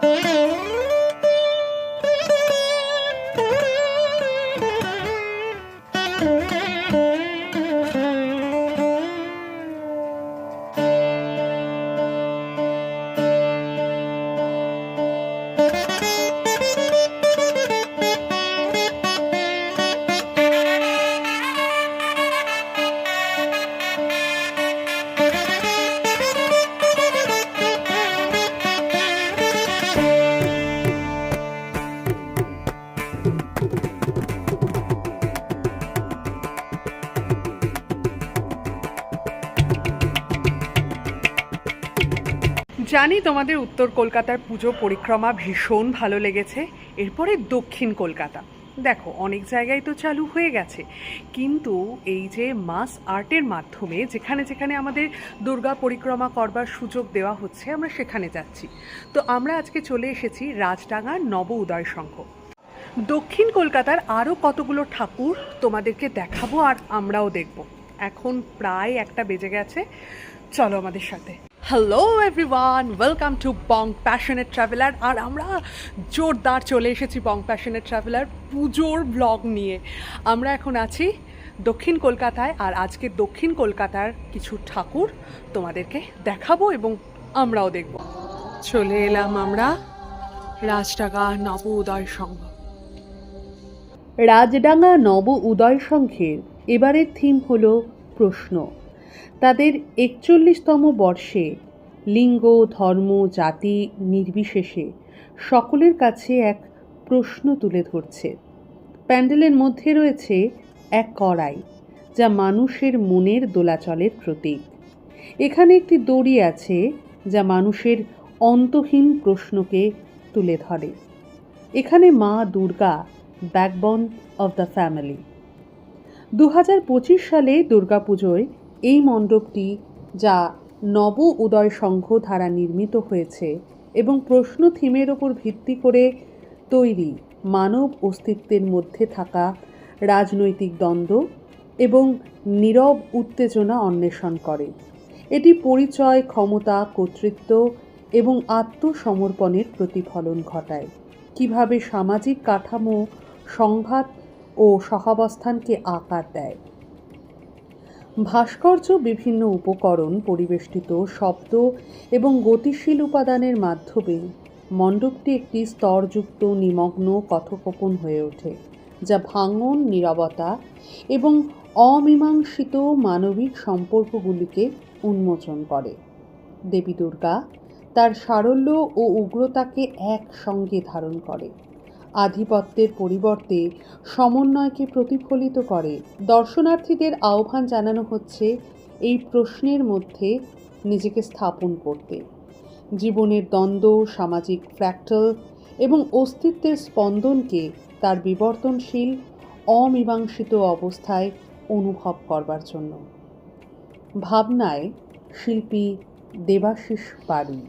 Música জানি তোমাদের উত্তর কলকাতার পুজো পরিক্রমা ভীষণ ভালো লেগেছে, এরপরে দক্ষিণ কলকাতা। দেখো, অনেক জায়গায় তো চালু হয়ে গেছে। কিন্তু এই যে মাস আর্টের মাধ্যমে যেখানে যেখানে আমাদের দুর্গা পরিক্রমা করবার সুযোগ দেওয়া হচ্ছে, আমরা সেখানে যাচ্ছি। তো আমরা আজকে চলে এসেছি রাজডাঙ্গার নব উদয় সংঘ। দক্ষিণ কলকাতার আরও কতগুলো ঠাকুর তোমাদেরকে দেখাবো আর আমরাও দেখব। এখন প্রায় একটা বেজে গেছে। চলো আমাদের সাথে। Hello everyone welcome to bong passionate traveller আর আমরা জোরদার চলে এসেছি বং প্যাশনেট ট্রাভেলার পুজোর ব্লগ নিয়ে। আমরা এখন আছি দক্ষিণ কলকাতায় আর আজকে দক্ষিণ কলকাতার কিছু ঠাকুর তোমাদেরকে দেখাবো এবং আমরাও দেখব। চলে এলাম আমরা রাজটাকা নব উদয় সংঘ। রাজডাঙ্গা নব উদয় সংঘের এবারের থিম হল প্রশ্ন। তাদের একচল্লিশতম বর্ষে লিঙ্গ, ধর্ম, জাতি নির্বিশেষে সকলের কাছে এক প্রশ্ন তুলে ধরছে। প্যান্ডেলের মধ্যে রয়েছে এক কড়াই, যা মানুষের মনের দোলাচলের প্রতীক। এখানে একটি দড়ি আছে, যা মানুষের অন্তহীন প্রশ্নকে তুলে ধরে। এখানে মা Durga backbone of the family দু হাজার পঁচিশ সালে দুর্গাপুজোয় এই মণ্ডপটি যা নব উদয় সংঘ দ্বারা নির্মিত হয়েছে এবং প্রশ্ন থিমের ওপর ভিত্তি করে তৈরি মানব অস্তিত্বের মধ্যে থাকা রাজনৈতিক দ্বন্দ্ব এবং নীরব উত্তেজনা অন্বেষণ করে। এটি পরিচয়, ক্ষমতা, কর্তৃত্ব এবং আত্মসমর্পণের প্রতিফলন ঘটায়। কীভাবে সামাজিক কাঠামো, সংঘাত ও সহাবস্থানকে আকার দেয় ভাস্কর্য বিভিন্ন উপকরণ পরিবেষ্টিত শব্দ এবং গতিশীল উপাদানের মাধ্যমে মণ্ডপটি একটি স্তরযুক্ত নিমগ্ন কথোপকন হয়ে ওঠে, যা ভাঙন, নীরবতা এবং অমীমাংসিত মানবিক সম্পর্কগুলিকে উন্মোচন করে। দেবী দুর্গা তার সারল্য ও উগ্রতাকে একসঙ্গে ধারণ করে। আধিপত্যের পরিবর্তে সমন্বয়কে প্রতিফলিত করে। দর্শনার্থীদের আহ্বান জানানো হচ্ছে এই প্রশ্নের মধ্যে নিজেকে স্থাপন করতে। জীবনের দ্বন্দ্ব, সামাজিক ফ্র্যাক্টাল এবং অস্তিত্বের স্পন্দনকে তার বিবর্তনশীল, অমীমাংসিত অবস্থায় অনুভব করবার জন্য। ভাবনায় শিল্পী দেবাশিস পাড়ি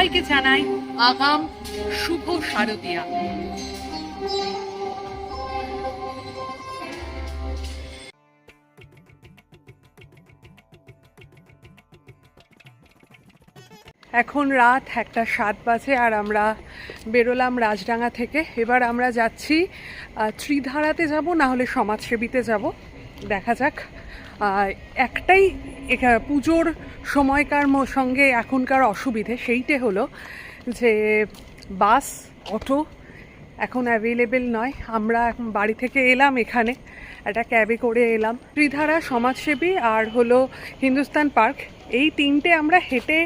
সবাইকে জানাই আগাম শুভ শারদিয়া। এখন রাত একটা সাত বাজে আর আমরা বেরোলাম রাজডাঙ্গা থেকে। এবার আমরা যাচ্ছি ত্রিধারাতে যাব, না হলে সমাজসেবীতে যাব। দেখা যাক। একটাই পুজোর সময়কার সঙ্গে এখনকার অসুবিধে সেইটে হলো যে বাস, অটো এখন অ্যাভেলেবেল নয়। আমরা এখন বাড়ি থেকে এলাম এখানে, একটা ক্যাবে করে এলাম। ত্রিধারা সমাজসেবী আর হলো হিন্দুস্তান পার্ক, এই তিনটে আমরা হেঁটে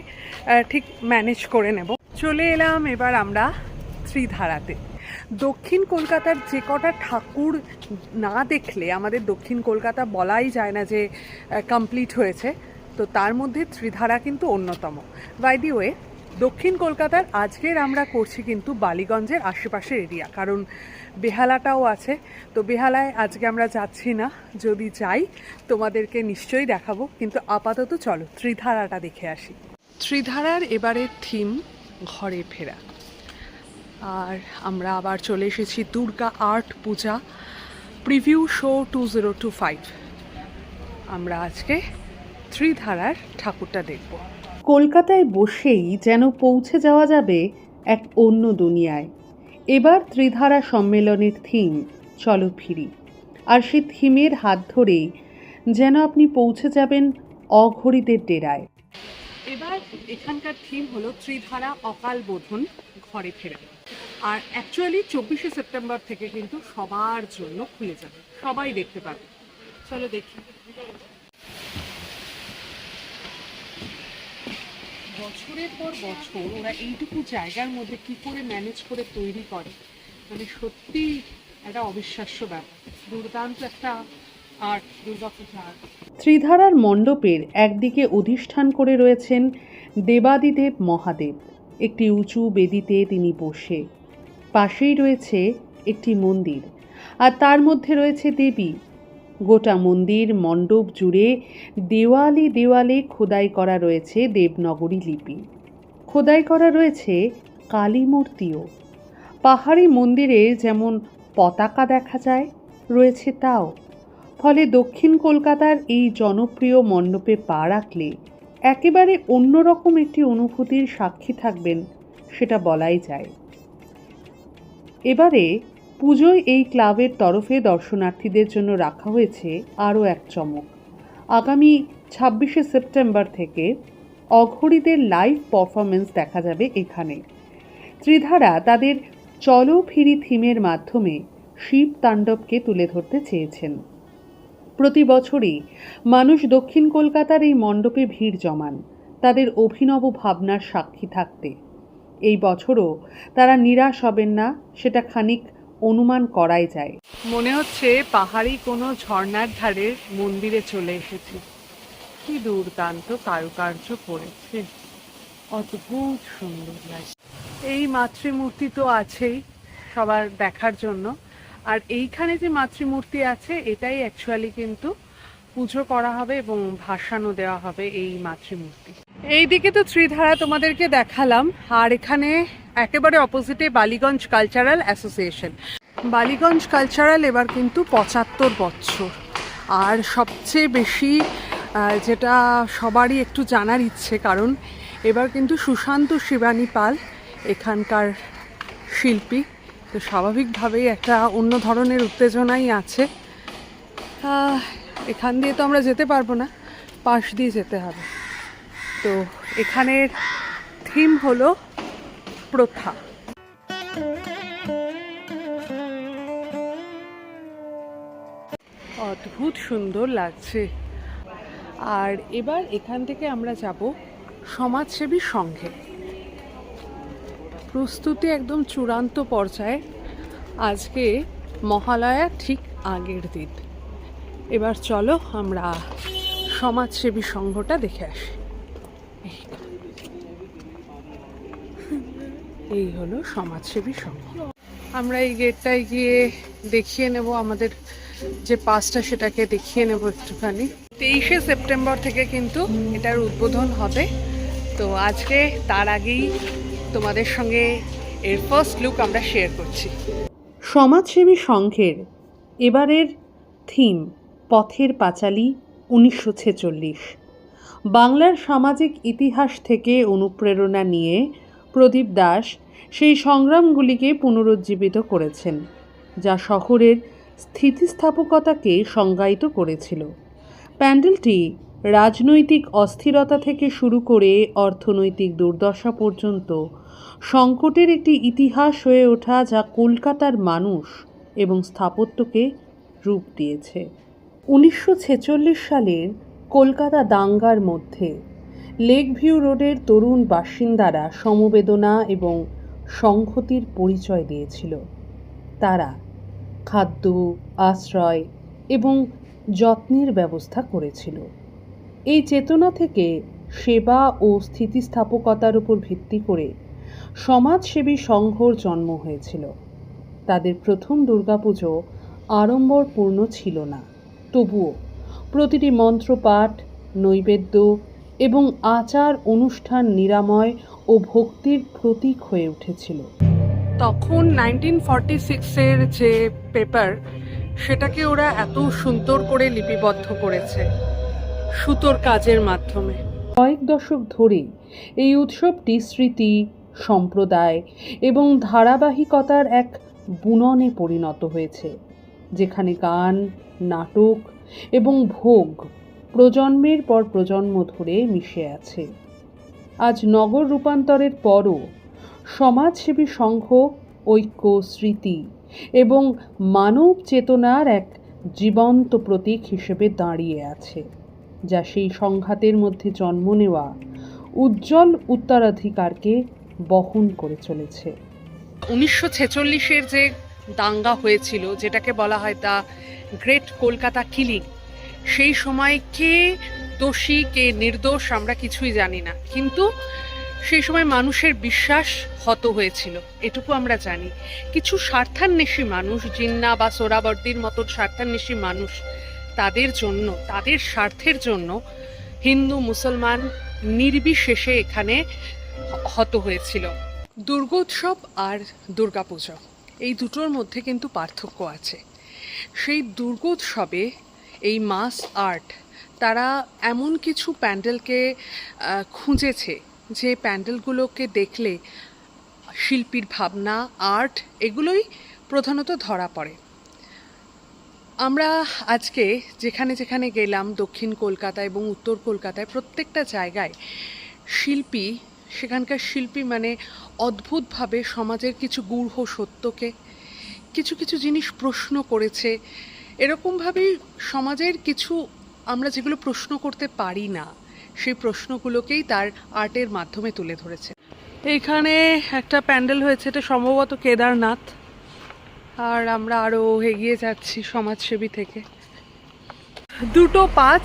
ঠিক ম্যানেজ করে নেব। চলে এলাম এবার আমরা ত্রিধারাতে। দক্ষিণ কলকাতার যে কটা ঠাকুর না দেখলে আমাদের দক্ষিণ কলকাতা বলাই যায় না যে কমপ্লিট হয়েছে, তো তার মধ্যে ত্রিধারা কিন্তু অন্যতম। বাই দি ওয়ে দক্ষিণ কলকাতার আজকের আমরা করছি কিন্তু বালিগঞ্জের আশেপাশের এরিয়া কারণ বেহালাটাও আছে। তো বেহালায় আজকে আমরা যাচ্ছি না, যদি যাই, তোমাদেরকে নিশ্চয়ই দেখাবো, কিন্তু আপাতত চলো, ত্রিধারাটা দেখে আসি। ত্রিধারার এবারের থিম ঘরে ফেরা। আর আমরা আবার চলে এসেছি Durga art puja preview show two zero two five. আমরা আজকে ত্রিধারার ঠাকুরটা দেখব। কলকাতায় বসেই যেন পৌঁছে যাওয়া যাবে এক অন্য দুনিয়ায়। এবার ত্রিধারা সম্মেলনের থিম চলো ফিরি। আর সে থিমের হাত ধরেই যেন আপনি পৌঁছে যাবেন অঘড়িদের ডেরায়। এবার এখানকার থিম হলো ত্রিধারা অকাল বোধন ঘরে ফেরা। আর অ্যাকচুয়ালি চব্বিশে সেপ্টেম্বর থেকে কিন্তু সবার জন্য খুলে যাবে। সবাই দেখতে পাবে। চলো দেখি। বছরের পর বছর ওরা এইটুকু জায়গার মধ্যে কি করে ম্যানেজ করে তৈরি করে মানে সত্যি একটা অবিশ্বাস্য ব্যাপার। দুর্দান্ত একটা আর্ট দুর্গাপূজা আর্ট ত্রিধারার মণ্ডপের একদিকে অধিষ্ঠান করে রয়েছেন দেবাদিদেব মহাদেব। একটি উঁচু বেদিতে তিনি বসে। পাশেই রয়েছে একটি মন্দির আর তার মধ্যে রয়েছে দেবী। গোটা মন্দির মণ্ডপ জুড়ে দেওয়ালে দেওয়ালে খোদাই করা রয়েছে দেবনগরী লিপি। খোদাই করা রয়েছে কালী মূর্তিও পাহাড়ি মন্দিরে যেমন পতাকা দেখা যায়, রয়েছে তাও। ফলে দক্ষিণ কলকাতার এই জনপ্রিয় মণ্ডপে পা রাখলে একেবারে অন্যরকম একটি অনুভূতির সাক্ষী থাকবেন, সেটা বলাই যায়। এবারে পুজোয় এই ক্লাবের তরফে দর্শনার্থীদের জন্য রাখা হয়েছে আরও এক চমক। আগামী ছাব্বিশে সেপ্টেম্বর থেকে অঘরীদের লাইভ পারফরমেন্স দেখা যাবে এখানে। ত্রিধারা তাদের চলো ফিরি থিমের মাধ্যমে শিব তাণ্ডবকে তুলে ধরতে চেয়েছেন। প্রতি বছরই মানুষ দক্ষিণ কলকাতার এই মণ্ডপে ভিড় জমান, তাদের অভিনব ভাবনার সাক্ষী থাকতে। এই বছরও তারা নিরাশ হবেন না, সেটা খানিক অনুমান করাই যায়। মনে হচ্ছে পাহাড়ি কোনো ঝর্ণার ধারে মন্দিরে চলে এসেছি। কি দুর্দান্ত কারুকার্য করেছে। অদ্ভুত সুন্দর লাগে এই মাতৃমূর্তি তো আছেই সবার দেখার জন্য। আর এইখানে যে মাতৃমূর্তি আছে, এটাই অ্যাকচুয়ালি কিন্তু পুজো করা হবে এবং ভাসানও দেওয়া হবে এই মাতৃমূর্তি। এইদিকে তো ত্রিধারা তোমাদেরকে দেখালাম, আর এখানে একেবারে অপোজিটে Ballygunge cultural association Ballygunge cultural এবার কিন্তু পঁচাত্তর বছর। আর সবচেয়ে বেশি যেটা সবারই একটু জানার ইচ্ছে, কারণ এবার কিন্তু সুশান্ত শিবানী পাল এখানকার শিল্পী। তো স্বাভাবিকভাবেই একটা অন্য ধরনের উত্তেজনাই আছে। এখান দিয়ে তো আমরা যেতে পারব না, পাশ দিয়ে যেতে হবে। তো এখানের থিম হলো প্রথা। অদ্ভুত সুন্দর লাগছে। আর এবার এখান থেকে আমরা যাব সমাজসেবী সংঘে। প্রস্তুতি একদম চূড়ান্ত পর্যায়ে। আজকে মহালয়া ঠিক আগের দিন। এবার চলো আমরা সমাজসেবী সংঘটা দেখে আসি। এই হলো সমাজসেবী সংঘ। আমরা এই গেটটায় গিয়ে দেখিয়ে নেব আমাদের যে পাসটা সেটাকে দেখিয়ে নেব একটুখানি। তেইশে সেপ্টেম্বর থেকে কিন্তু এটার উদ্বোধন হবে। তো আজকে তার আগেই তোমাদের সঙ্গে এর ফার্স্ট লুক আমরা শেয়ার করছি। সমাজসেবী সংঘের এবারের থিম পথের পাঁচালী উনিশশো ছেচল্লিশ। বাংলার সামাজিক ইতিহাস থেকে অনুপ্রেরণা নিয়ে প্রদীপ দাস সেই সংগ্রামগুলিকে পুনরুজ্জীবিত করেছেন, যা শহরের স্থিতিস্থাপকতাকে সংজ্ঞায়িত করেছিল। প্যান্ডেলটি রাজনৈতিক অস্থিরতা থেকে শুরু করে অর্থনৈতিক দুর্দশা পর্যন্ত সংকটের একটি ইতিহাস হয়ে ওঠা যা কলকাতার মানুষ এবং স্থাপত্যকে রূপ দিয়েছে। উনিশশো ছেচল্লিশ সালের কলকাতা দাঙ্গার মধ্যে লেক ভিউ রোডের তরুণ বাসিন্দারা সমবেদনা এবং সংহতির পরিচয় দিয়েছিল। তারা খাদ্য, আশ্রয় এবং যত্নের ব্যবস্থা করেছিল। এই চেতনা থেকে সেবা ও স্থিতিস্থাপকতার উপর ভিত্তি করে সমাজসেবী সংঘর জন্ম হয়েছিল। তাদের প্রথম দুর্গাপুজো আড়ম্বরপূর্ণ ছিল না। তবুও প্রতিটি মন্ত্রপাঠ, নৈবেদ্য এবং আচার অনুষ্ঠান নিরাময় ও ভক্তির প্রতীক হয়ে উঠেছিল। তখন নাইনটিন ফর্টি সিক্সের যে পেপার সেটাকে ওরা এত সুন্দর করে লিপিবদ্ধ করেছে সুতোর কাজের মাধ্যমে। কয়েক দশক ধরে এই উৎসবটি স্মৃতি সম্প্রদায় এবং ধারাবাহিকতার এক বুননে পরিণত হয়েছে যেখানে গান নাটক এবং ভোগ প্রজন্মের পর প্রজন্ম ধরে মিশে আছে। আজ নগর রূপান্তরের পরও সমাজসেবী সংঘ, ঐক্য, স্মৃতি এবং মানব চেতনার এক জীবন্ত প্রতীক হিসেবে দাঁড়িয়ে আছে, যা সেই সংঘাতের মধ্যে জন্ম নেওয়া উজ্জ্বল উত্তরাধিকারকে বহন করে চলেছে। উনিশশো ছেচল্লিশের যে দাঙ্গা হয়েছিল, যেটাকে বলা হয় দ্য গ্রেট কলকাতা কিলিং, সেই সময় কে দোষী কে নির্দোষ আমরা কিছুই জানি না। কিন্তু সেই সময় মানুষের বিশ্বাস হত হয়েছিল, এটুকু আমরা জানি। কিছু স্বার্থান্বেষী মানুষ, জিন্না বা সোরাবর্দির মতো স্বার্থান্বেষী মানুষ, তাদের জন্য, তাদের স্বার্থের জন্য হিন্দু, মুসলমান নির্বিশেষে এখানে হত হয়েছিল। দুর্গোৎসব আর দুর্গাপুজো, এই দুটোর মধ্যে কিন্তু পার্থক্য আছে। সেই দুর্গোৎসবে এই মাস আর্ট তারা এমন কিছু প্যান্ডেলকে খুঁজেছে যে প্যান্ডেলগুলোকে দেখলে শিল্পীর ভাবনা, আর্ট এগুলোই প্রধানত ধরা পড়ে। আমরা আজকে যেখানে যেখানে গেলাম, দক্ষিণ কলকাতা এবং উত্তর কলকাতায় প্রত্যেকটা জায়গায় শিল্পী, সেখানকার শিল্পী মানে অদ্ভুতভাবে সমাজের কিছু গূঢ় সত্যকে, কিছু কিছু জিনিস প্রশ্ন করেছে। এরকমভাবেই সমাজের কিছু আমরা যেগুলো প্রশ্ন করতে পারি না, সেই প্রশ্নগুলোকেই তার আর্টের মাধ্যমে তুলে ধরেছে। এখানে একটা প্যান্ডেল হয়েছে, এটা সম্ভবত কেদারনাথ। আর আমরা আরও এগিয়ে যাচ্ছি সমাজসেবী থেকে। দুটো পাঁচ,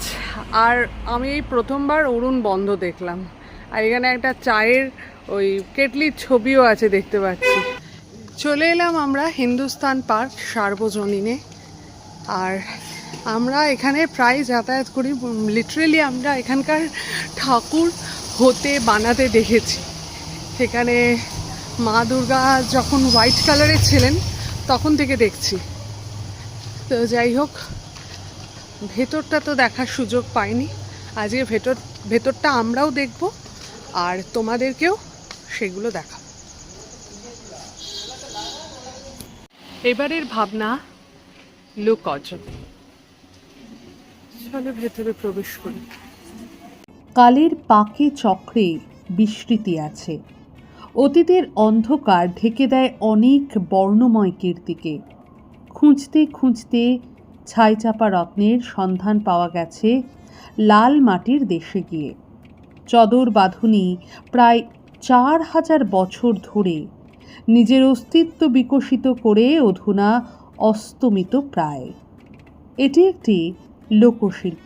আর আমি এই প্রথমবার অরুণ বন্ধ দেখলাম। আর এখানে একটা চায়ের ওই কেটলির ছবিও আছে দেখতে পাচ্ছি। চলে এলাম আমরা হিন্দুস্তান পার্ক সার্বজনীনে। আর আমরা এখানে প্রায় যাতায়াত করি লিটারেলি আমরা এখানকার ঠাকুর হতে, বানাতে দেখেছি। সেখানে মা দুর্গা যখন হোয়াইট কালারের ছিলেন, তখন থেকে দেখছি। তো যাই হোক, ভেতরটা তো দেখার সুযোগ পাইনি। আজকে ভেতর, ভেতরটা আমরাও দেখব, আর তোমাদেরকেও সেগুলো দেখাবো। এবারের ভাবনা, লোক অর্জন চলো ভেতরে প্রবেশ করি। কালের পাকে চক্রে বিস্মৃতি আছে। অতীতের অন্ধকার ঢেকে দেয় অনেক বর্ণময় কীর্তিকে। খুঁজতে খুঁজতে ছাইচাপা রত্নের সন্ধান পাওয়া গেছে লাল মাটির দেশে গিয়ে। চদর বাঁধুনি প্রায় চার হাজার বছর ধরে নিজের অস্তিত্ব বিকশিত করে অধুনা অস্তমিত প্রায়। এটি একটি লোকশিল্প,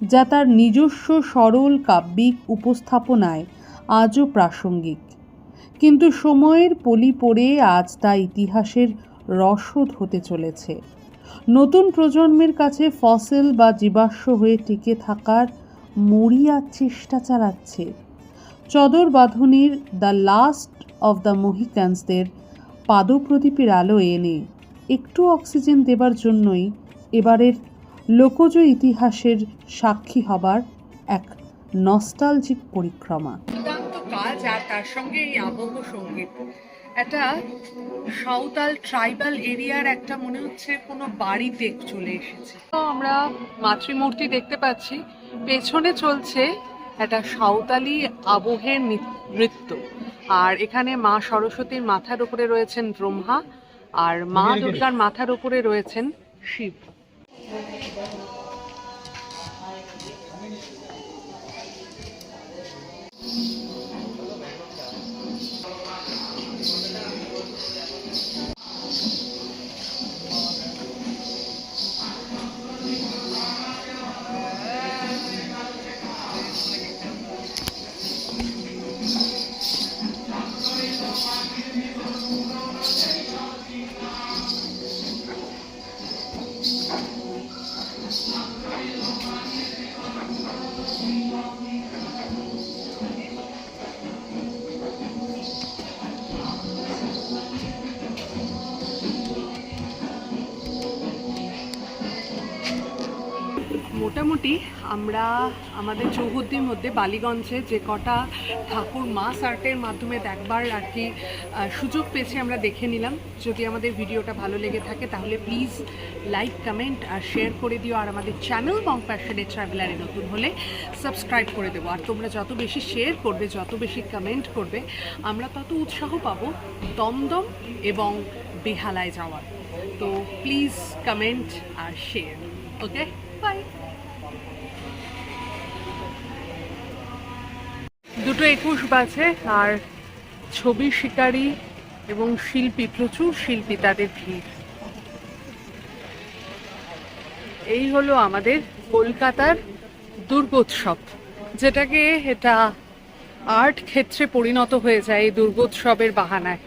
যা তার নিজস্ব সরল কাব্যিক উপস্থাপনায় আজও প্রাসঙ্গিক। কিন্তু সময়ের পলি পড়ে আজ তা ইতিহাসের রসদ হতে চলেছে। নতুন প্রজন্মের কাছে ফসিল বা জীবাশ্ম হয়ে টিকে থাকার মরিয়া চেষ্টা চালাচ্ছে চদর বাঁধনির দ্য লাস্ট অফ দ্য মহিকান্সদের পাদপ্রদীপের আলো এনে একটু অক্সিজেন দেবার জন্যই এবারের লোকজ ইতিহাসের সাক্ষী হবার এক নস্টালজিক পরিক্রমা। কাজ আর তার সঙ্গে এই আবহ সংগীত। একটা সাঁওতাল ট্রাইবাল এরিয়ার একটা মনে হচ্ছে কোনো বাড়িতে চলে এসেছে। তো আমরা মাতৃমূর্তি দেখতে পাচ্ছি। পেছনে চলছে একটা সাঁওতালি আবহের নৃত্য। আর এখানে মা সরস্বতীর মাথার উপরে রয়েছেন ব্রহ্মা আর মা দুর্গার মাথার উপরে রয়েছেন শিব। Thank you. মোটামুটি আমরা আমাদের চৌহদ্দির মধ্যে বালিগঞ্জে যে কটা ঠাকুর মাস আর্টের মাধ্যমে দেখবার আর কি সুযোগ পেয়েছি আমরা দেখে নিলাম। যদি আমাদের ভিডিওটা ভালো লেগে থাকে তাহলে প্লিজ লাইক, কমেন্ট আর শেয়ার করে দিও। আর আমাদের চ্যানেল বং প্যাশনের ট্রাভেলারে নতুন হলে সাবস্ক্রাইব করে দেবো। আর তোমরা যত বেশি শেয়ার করবে, যত বেশি কমেন্ট করবে, আমরা তত উৎসাহ পাবো দমদম এবং বেহালায় যাওয়ার। তো প্লিজ কমেন্ট আর শেয়ার, ওকে? দুটো একুশ বাজে, আর ছবি শিকারী এবং শিল্পী, প্রচুর শিল্পী তাদের ভিড়। এই হলো আমাদের কলকাতার দুর্গোৎসব, যেটাকে এটা আর্ট ক্ষেত্রে পরিণত হয়ে যায় এই দুর্গোৎসবের বাহানায়।